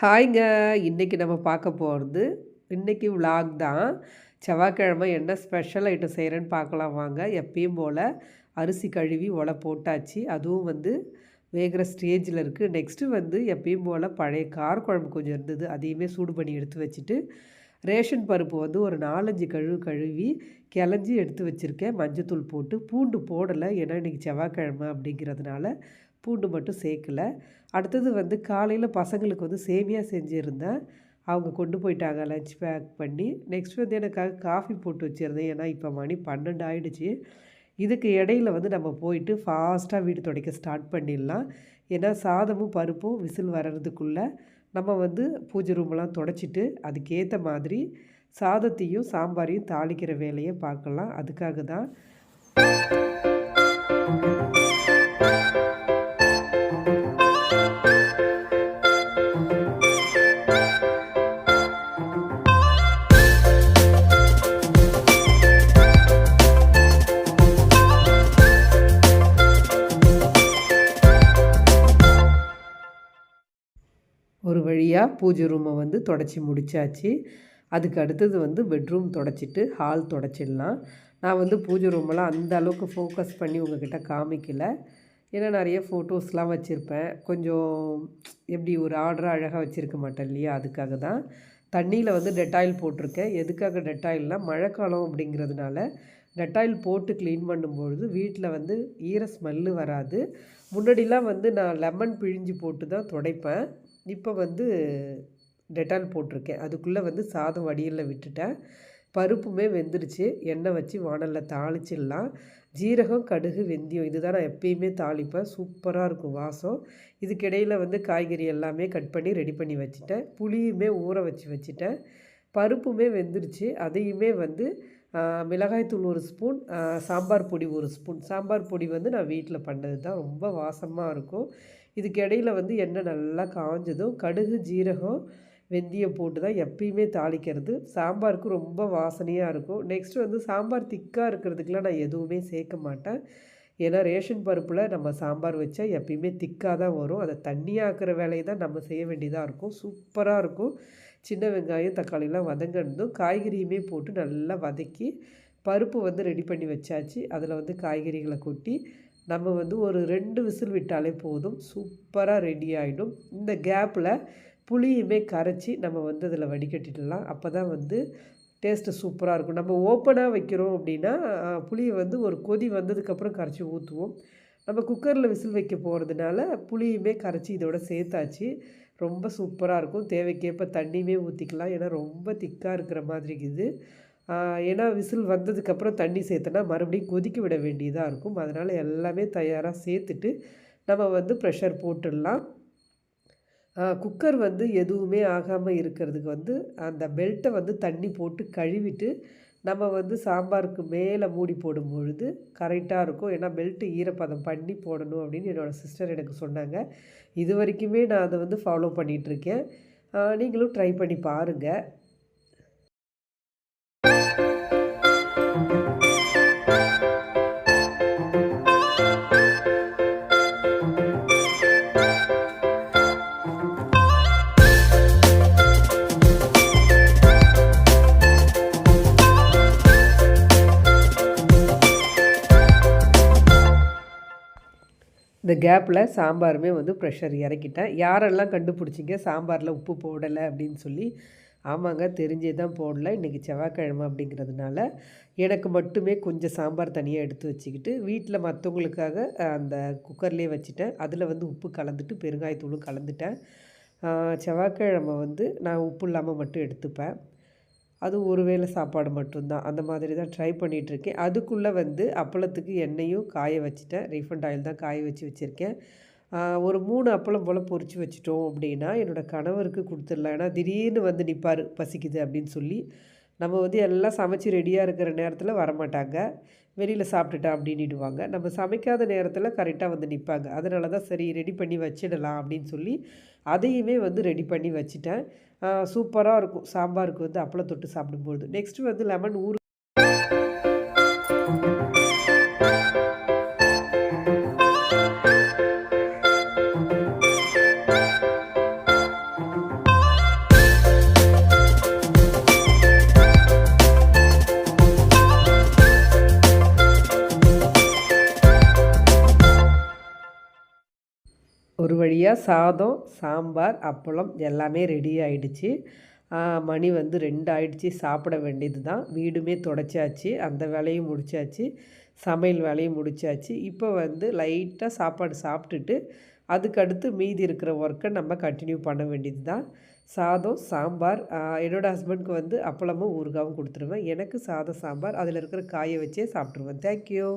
ஹாய்ங்க. இன்றைக்கி நம்ம பார்க்க போகிறது இன்றைக்கி விலாக் தான். செவ்வாய்க்கிழமை என்ன ஸ்பெஷல் ஐட்டம் செய்கிறேன்னு பார்க்கலாம் வாங்க. எப்பயும் போல் அரிசி கழுவி ஒலை போட்டாச்சு. அதுவும் வந்து வேகிற ஸ்டேஜில் இருக்குது நெக்ஸ்ட்டு வந்து எப்பயும் போல் பழைய கார குழம்பு கொஞ்சம் இருந்தது. அதையுமே சூடு பண்ணி எடுத்து வச்சுட்டு ரேஷன் பருப்பு வந்து ஒரு நாலஞ்சு கழுவு கழுவி கிளஞ்சி எடுத்து வச்சுருக்கேன். மஞ்சத்தூள் போட்டு பூண்டு போடலை. ஏன்னா இன்றைக்கி செவ்வாய்க்கிழமை அப்படிங்கிறதுனால பூண்டு மட்டும் சேர்க்கல. அடுத்தது வந்து காலையில் பசங்களுக்கு வந்து சேமியா செஞ்சுருந்தேன். அவங்க கொண்டு போயிட்டாங்க லஞ்ச் பேக் பண்ணி. நெக்ஸ்ட் வந்து எனக்காக காஃபி போட்டு வச்சுருந்தேன். ஏன்னா இப்போ மணி பன்னெண்டு ஆகிடுச்சு இதுக்கு இடையில வந்து நம்ம போயிட்டு ஃபாஸ்ட்டாக வீடு துடைக்க ஸ்டார்ட் பண்ணிடலாம். ஏன்னா சாதமும் பருப்பும் விசில் வர்றதுக்குள்ளே நம்ம வந்து பூஜை ரூமெல்லாம் தொடச்சிட்டு அதுக்கேற்ற மாதிரி சாதத்தையும் சாம்பாரையும் தாளிக்கிற வேலையை பார்க்கலாம். அதுக்காக தான். ஒரு வழியாக பூஜை ரூமை வந்து தொடச்சி முடித்தாச்சு அதுக்கு அடுத்தது வந்து பெட்ரூம் தொடச்சிட்டு ஹால் தொடச்சிடலாம். நான் வந்து பூஜை ரூமெல்லாம் அந்த அளவுக்கு ஃபோக்கஸ் பண்ணி உங்ககிட்ட காமிக்கல. ஏன்னா நிறைய ஃபோட்டோஸ்லாம் வச்சுருப்பேன். கொஞ்சம் எப்படி ஒரு ஆர்டராக அழகாக வச்சுருக்க மாட்டேன் இல்லையா? அதுக்காக தான். தண்ணியில் வந்து டெட்டாயில் போட்டிருக்கேன். எதுக்காக டெட்டாயில்னால் மழைக்காலம் அப்படிங்கிறதுனால டெட்டாயில் போட்டு க்ளீன் பண்ணும்பொழுது வீட்டில் வந்து ஈர ஸ்மெல்லு வராது. முன்னாடிலாம் வந்து நான் லெமன் பிழிஞ்சு போட்டு தான் துடைப்பேன். இப்போ வந்து டெட்டால் போட்டிருக்கேன். அதுக்குள்ளே வந்து சாதம் வடியலில் விட்டுட்டேன். பருப்புமே வெந்துருச்சு. எண்ணெய் வச்சு வானலில் தாளிச்சிடலாம். ஜீரகம் கடுகு வெந்தயம் இதுதான் நான் எப்பயுமே தாளிப்பேன். சூப்பராக இருக்கும் வாசம். இதுக்கிடையில் வந்து காய்கறி எல்லாமே கட் பண்ணி ரெடி பண்ணி வச்சுட்டேன். புளியுமே ஊற வச்சு வச்சுட்டேன். பருப்புமே வெந்துருச்சு. அதையுமே வந்து மிளகாய்த்தூள் ஒரு ஸ்பூன் சாம்பார் பொடி ஒரு ஸ்பூன். சாம்பார் பொடி வந்து நான் வீட்டில் பண்ணது தான் ரொம்ப வாசமாக இருக்கும். இதுக்கு இடையில் வந்து எண்ணெய் நல்லா காஞ்சதும் கடுகு ஜீரகம் வெந்தயம் போட்டு தான் எப்பயுமே தாளிக்கிறது. சாம்பாருக்கு ரொம்ப வாசனையாக இருக்கும். நெக்ஸ்ட்டு வந்து சாம்பார் திக்காக இருக்கிறதுக்கெலாம் நான் எதுவுமே சேர்க்க மாட்டேன். ஏன்னா ரேஷன் பருப்பில் நம்ம சாம்பார் வச்சா எப்பயுமே திக்காக தான் வரும். அதை தண்ணியாக்குற வேலையை தான் நம்ம செய்ய வேண்டியதாக இருக்கும். சூப்பராக இருக்கும். சின்ன வெங்காயம் தக்காளிலாம் வதங்கணும் காய்கறியுமே போட்டு நல்லா வதக்கி பருப்பு வந்து ரெடி பண்ணி வச்சாச்சு. அதில் வந்து காய்கறிகளை கொட்டி நம்ம வந்து ஒரு ரெண்டு விசில் விட்டாலே போதும். சூப்பராக ரெடி ஆகிடும் இந்த கேப்பில் புளியுமே கரைச்சி நம்ம வந்து அதில் வடிகட்டிடலாம். அப்போ தான் வந்து டேஸ்ட்டு சூப்பராக இருக்கும். நம்ம ஓப்பனாக வைக்கிறோம் அப்படின்னா புளியை வந்து ஒரு கொதி வந்ததுக்கப்புறம் கரைச்சி ஊற்றுவோம் நம்ம குக்கரில் விசில் வைக்க போகிறதுனால புளியுமே கரைச்சி இதோட சேர்த்தாச்சு. ரொம்ப சூப்பராக இருக்கும். தேவைக்கேற்ப தண்ணியுமே ஊற்றிக்கலாம் ஏன்னா ரொம்ப திக்காக இருக்கிற மாதிரி இருக்குது. ஏன்னா விசில் வந்ததுக்கப்புறம் தண்ணி சேர்த்தனா மறுபடியும் கொதிக்க விட வேண்டியதாக இருக்கும். அதனால் எல்லாமே தயாராக சேர்த்துட்டு நம்ம வந்து ப்ரெஷர் போட்டுடலாம். குக்கர் வந்து எதுவுமே ஆகாமல் இருக்கிறதுக்கு வந்து அந்த பெல்ட்டை வந்து தண்ணி போட்டு கழுவிட்டு நம்ம வந்து சாம்பாருக்கு மேலே மூடி போடும் பொழுது கரெக்டாக இருக்கும். ஏன்னா பெல்ட்டு ஈரப்பதம் பண்ணி போடணும் அப்படின்னு என்னோடய சிஸ்டர் எனக்கு சொன்னாங்க. இது வரைக்குமே நான் அதை வந்து ஃபாலோ பண்ணிகிட்ருக்கேன் நீங்களும் ட்ரை பண்ணி பாருங்கள் இந்த கேப்பில் சாம்பாருமே வந்து ப்ரெஷர் இறக்கிட்டேன். யாரெல்லாம் கண்டுபிடிச்சிங்க? சாம்பாரில் உப்பு போடலை அப்படின்னு சொல்லி. ஆமாங்க தெரிஞ்சே தான் போடல. இன்றைக்கி செவ்வாய்க்கிழமை அப்படிங்கிறதுனால எனக்கு மட்டுமே கொஞ்சம் சாம்பார் தனியாக எடுத்து வச்சுக்கிட்டு வீட்டில் மற்றவங்களுக்காக அந்த குக்கர்லேயே வச்சுட்டேன். அதில் வந்து உப்பு கலந்துட்டு பெருங்காயத்தூளும் கலந்துட்டேன். செவ்வாய்க்கிழமை வந்து நான் உப்பு இல்லாமல் மட்டும் எடுத்துப்பேன். அது ஒரு வேளை சாப்பாடு மட்டும்தான். அந்த மாதிரி தான் ட்ரை பண்ணிகிட்ருக்கேன் அதுக்குள்ளே வந்து அப்பளத்துக்கு எண்ணெயும் காய வச்சுட்டேன். ரீஃபண்ட் ஆயில் தான் காய வச்சு வச்சுருக்கேன். ஒரு மூணு அப்பளம் போல் பொறிச்சு வச்சிட்டோம் அப்படின்னா என்னோடய கணவருக்கு கொடுத்துடலாம். ஏன்னா திடீர்னு வந்து நிற்பார் பசிக்குது அப்படின்னு சொல்லி. நம்ம வந்து எல்லாம் சமைச்சு ரெடியாக இருக்கிற நேரத்தில் வரமாட்டாங்க. வெளியில் சாப்பிட்டுட்டா அப்படின்னுடுவாங்க. நம்ம சமைக்காத நேரத்தில் கரெக்டாக வந்து நிற்பாங்க அதனால தான் சரி ரெடி பண்ணி வச்சிடலாம் அப்படின்னு சொல்லி அதையுமே வந்து ரெடி பண்ணி வச்சுட்டேன். சூப்பராக இருக்கும். சாம்பாருக்கு வந்து அப்பளம் தொட்டு சாப்பிடும்போது நெக்ஸ்ட்டு வந்து லெமன் ஊறு வழியாக சாதம் சாம்பார் அப்பளம் எல்லாமே ரெடி ஆகிடுச்சு மணி வந்து ரெண்டு ஆயிடுச்சு. சாப்பிட வேண்டியது தான் வீடுமே தொடச்சாச்சு. அந்த வேலையும் முடித்தாச்சு சமையல் வேலையும் முடித்தாச்சு இப்போ வந்து லைட்டாக சாப்பாடு சாப்பிட்டுட்டு அதுக்கடுத்து மீதி இருக்கிற ஒர்க்கை நம்ம கண்டினியூ பண்ண வேண்டியது தான் சாதம் சாம்பார் என்னோடய ஹஸ்பண்ட்க்கு வந்து அப்பளமும் ஊறுகாவும் கொடுத்துருவேன். எனக்கு சாதம் சாம்பார் அதில் இருக்கிற காயை வச்சே சாப்பிட்ருவேன் தேங்க்யூ